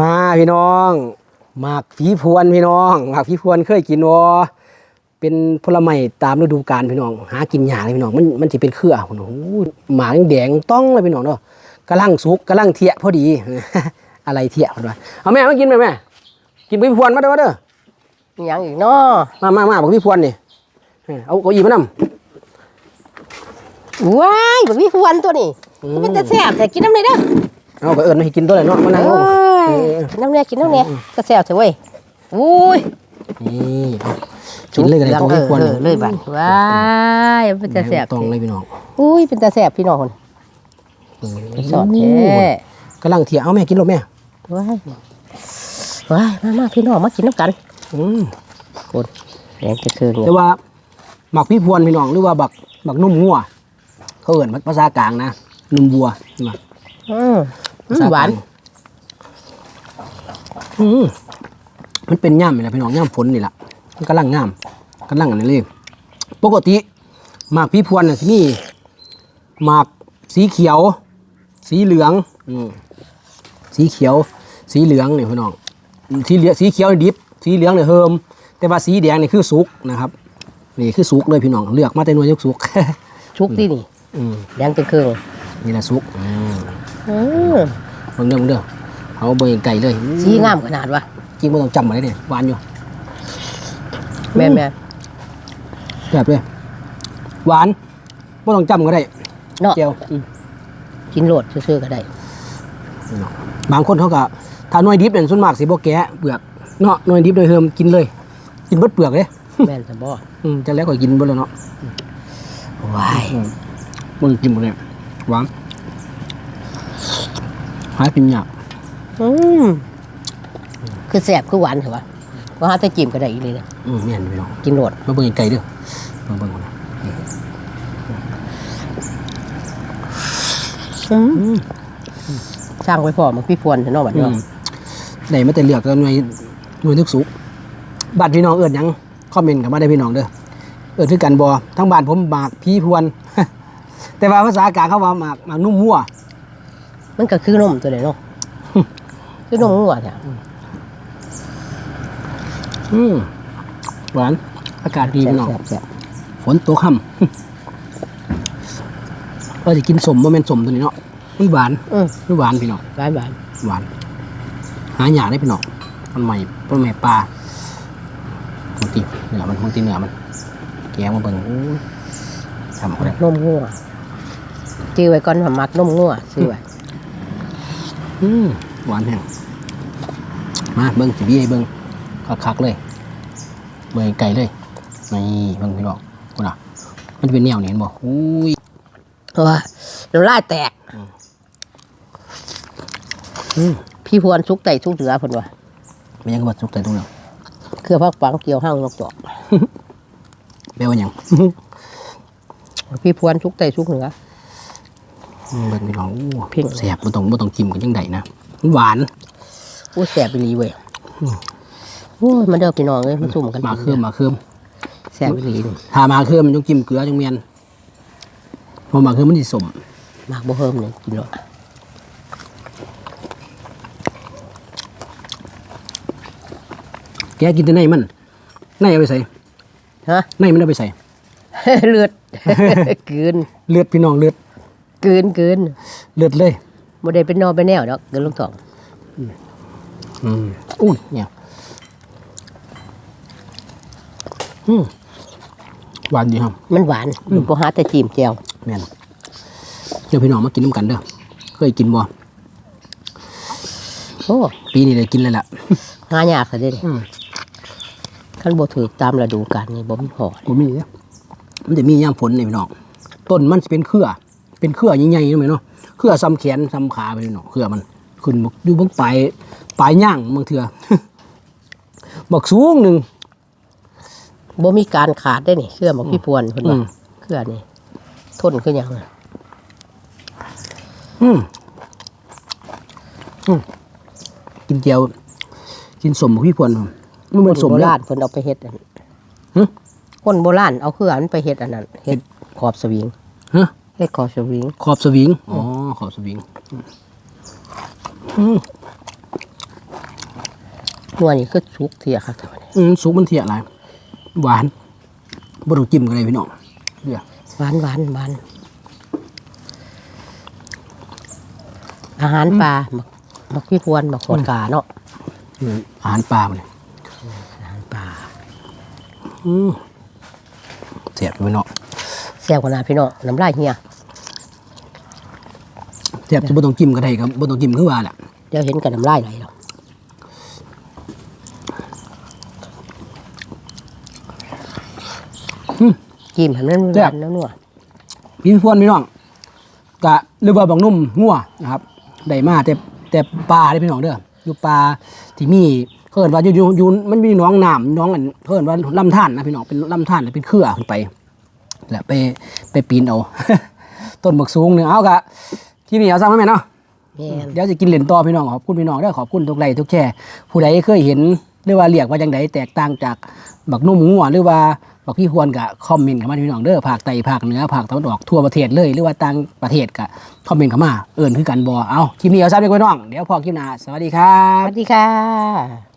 มาพี่น้องหมากผีพวนพี่น้องหมากผีพวนเคยกินวอเป็นผลไม้ตามฤดูกาลพี่น้อง หากินยากเลยพี่น้องมันมันจะเป็นเครือพี่น้องโอ้ยหมากแดงๆต้องเลยพี่น้องเนาะกำลังสุกกำลังเทียพอดี อะไรเทียพอดีเอาแม่มากินไหมแม่กินผีพวนมาเด้อมาเด้อมีหยังอีกเนาะมามามาบอกผีพวนนี่เอาเก้าอี้มานำว้ายแบบมีพวนตัวนี้อืมมันเป็นแต่แซ่บแต่กินน้ำเลยเด้อเอาไปเอิญมาให้กินตัวไหนเนาะมานั่ง ลงโอ้ยเออกินน้ำเนี่ยกินน้ำเนี่ยก็แซ่บเถอะเว้ยอุ้ยนี่เอากินเลยกันเลยตัวผีพวนเออเลยบัดว้ายมันเป็นแต่แซ่บตรงเลยพี่น้องอุ้ยเป็นแต่แซ่บพี่น้องคนสอดแท้กำลังเทียเอาแม่กินลงแม่ว้ายว้ายมามาพี่น้องมากินน้ำกันอืมคนแดงจะคืนแต่ว่าหมักพี่พวนพี่น้องหรือว่าบักบักนุ่มงัวเขาเอ่นภาษากลางนะนุ่มวัวนี่มาอืมภษกลงหวาน อืมมันเป็นย่ำนี่แหละพี่น้องย่ำฝนนี่แหละมันกำลังงามกำลังอันนี้เลย ปกติหมากพี่พวนน่ะสิมีหมากสีเขียว สีเหลือง อืมสีเขียว สีเหลืองเนี่ยพี่น้องสีเหลืองสีเขียวนี่ดิบ สีเหลืองเนี่ยเฮิมแต่ว่าสีแดงนี่คือสุกนะครับ นี่คือสุกเลยพี่น้องเลือกมาแต่หน่วยยกสุกชุกที่นี่อืมแดงจะคืนนี่แหละสุกอืม อืม เบิ่งเด้อเบิ่งเด้อ เอาเบิ่งไก่เลยสีงามขนาดวะจริงไม่ต้องจำมาเลยเนี่ยหวานอยู่แม่นแม่นแบบเลยหวานไม่ต้องจำก็ได้เนาะเจียวอืมกินโหลดซื่อๆก็ได้ บางคนเขาก็ถ้าหน่วยดิบเนี่ยส่วนมากสิบ่แกะเปลือกเนาะหน่วยดิบโดยเฮิมกินเลย กินเบิดเปลือกเลยแม่นสมบ่อืมจะแล้วก็กินเบิดแล้วเนาะว้ายอืมมึงกินหมดเลยหวานหากินยาก อืมคือแสบคือหวานเหรอวะว่าหาแต่จิ้มก็ได้อีกเลยนะอืมแม่นพี่น้องกินโหลดมาเบิ่งไก่เด้อมาเบิ่งก่อนนะสร้างไว้พอมันพี่พวนเถอะเนาะบัดอืเนาะมได้มาแต่เลือกแต่หน่วยหน่วยทึกสุกบัตรพี่น้องเอิ้นหยังคอมเมนต์กันมาได้พี่น้องเด้อเอิ้นคือกันบ่ทั้งบ้านผมหมากพี่พวน แต่ว่าภาษากลางเขาว่าหมากหมากนุ่มวัว มันก็คือนมตัวไหนเนาะ คือนมงัวเนี่ยอืมหวาน อากาศดีพี่น้องแสบแสบฝนตกค่ำเราจะกินสมบ่แม่นสมตัวนี้เนาะมันหวานอืมมันหวานพี่น้องหวานหวานหวาน หาอยากได้พี่น้องมันใหม่ต้นแม่ปลาบางทีเนื้อมันบางทีเนื้อมัน แกงมาเบิ่งอู้ยทำอะไรนมงัวจื้อไว้ก่อนว่ามักนมงัวซื้อไว้อืมหวานแห้ง มาเบิ่งสิบี้ให้เบิ่งคักๆเลยเบิ่งไก่เลยนี่เบิ่งพี่น้องกูน่ะมันจะเป็นแนวนี้เห็นบ่อุ้ยเพราะว่าน้ำลายแตกอืมพี่พวนชุกไตชุกเหลือเพิ่นว่ามันยังก็บ่สุกแต่ตรงนั้นเครือพักฝังเกี่ยวห้างนกจอกแปลว่าหยังพี่พวนชุกไตชุกเหลืออืมเบิ่งพี่น้องอู้เพ่งแซ่บบ่ต้องบ่ต้องจิ้มกันจังไดนะมันหวาน อู้แสบไปรีเว้ยโอ้ยมันเด้อพี่น้องเอ้ยมันซุ่มกันมาเคิมมาเคิมแสบไปรีนี่ถ้ามาเคิมมันต้องจิ้มเกลือจังเมียนเพอมาเคิมมันสิสมมากบ่เฮิมเลยกินโลดแกกินแต่ในมันในเอาไปใส่ฮะในมันเอาไปใส่เลือดเกินเลือดพี่น้องเลือดเกินเกินเลือดเลยบ่ได้เป็นนอนเป็นแนวดอกเกินลงท้อง อืมอุ้ยเนี่ยอืมหวานดีครับ มันหวานมันบ่หาแต่จิ้มแจ่วแม่นเดี๋ยวพี่น้องมากินน้ำกันเด้อเคยกินบ่โอ้ปีนี้ได้กินเลยล่ะหายากซะเด้อืมคันบ่ถูกตามฤดูกาลนี่บ่มีพอบ่มีเด้อมันจะมีย่ามฝนนี่พี่น้องต้นมันจะเป็นเครือ เป็นเครือใหญ่ๆนี่ไหมเนาะเครือซ้ำแขนซ้ำขาไปพี่น้องเครือมันขึ้นอยู่เบางปลาย ปลายย่างบางเถื่อบักสูงหนึ่งบ่มีการขาดได้นี่เชื่อบอกพี่พวนเพิ่นว่าอืมเครือนี่ทนคือหยังอะอืมอืมกินเจียว กินสมกับพี่พวนมันเหมือนสมโบแล้วราณเพิ่นเอาไปเฮ็ดอันหึคนโบราณเอาเครือมันไปเฮ็ดอันนั้นเฮ็ดขอบสวิงฮะเฮ็ดขอบสวิง ขอบสวิงอ๋อขอบสวิงอืม หัวนี่คือสุกเทียครับท่านอืมซุปมันเทียอะไรหวานบ่ต้องจิ้มกันเลยพี่น้องเดี๋ยวหวานหวานหวานอาหารปลาหมักหมักพี่พวนหมักขวดกาเนาะอืมอาหารปลามันยอาหารปลาอืมเสียบพี่น้องแซ่บกว่านาพี่น้องน้ำลายเฮียเสียบจะบ่ต้องจิ้มก็ได้ครับบ่ต้องจิ้มคือว่าแหละเดี๋ยวเห็นกับน้ำลายไหลแล้ว จิ้มให้มันหวานนัวพี่พวนพี่น้องกะหรือว่าบางนุ่มงัวนะครับได้มาแต่แต่ปลาได้พี่น้องเด้ออยู่ปลาที่มีเขาเอิ้นว่าอยู่อยู่อยู่มันมีหน้องน้ำหน้องอันเขาเอิ้นว่าลำธารนะพี่น้องเป็นลำธารเป็นเครือขึ้นไปแล้วไปไปปีนเอา ต้นบักสูงเนี่ยเอากะที่นี่เอาซ้ำไหมแม่เนาะแม่น เดี๋ยวจะกินเหรียญต่อพี่น้องขอบคุณพี่น้องเด้อขอบคุณทุกไลค์ทุกแชร์ผู้ใดเคยเห็น หรือว่าเรียกว่าจังไดแตกต่างจากบักนุ่มงัวหรือว่าบักพี่ฮวนกับคอมเมนต์เข้ามาพี่น้องเด้อภาคใต้ภาคเหนือภาคตะวันออกทั่วประเทศเลยหรือว่าต่างประเทศกับคอมเมนต์เข้ามาเอิ่นคือกันบ่เอาคลิปนี้เอาซ้ำเด็กพี่น้องเดี๋ยวพอคลิปหน้าสวัสดีครัสวัสดีค่ะ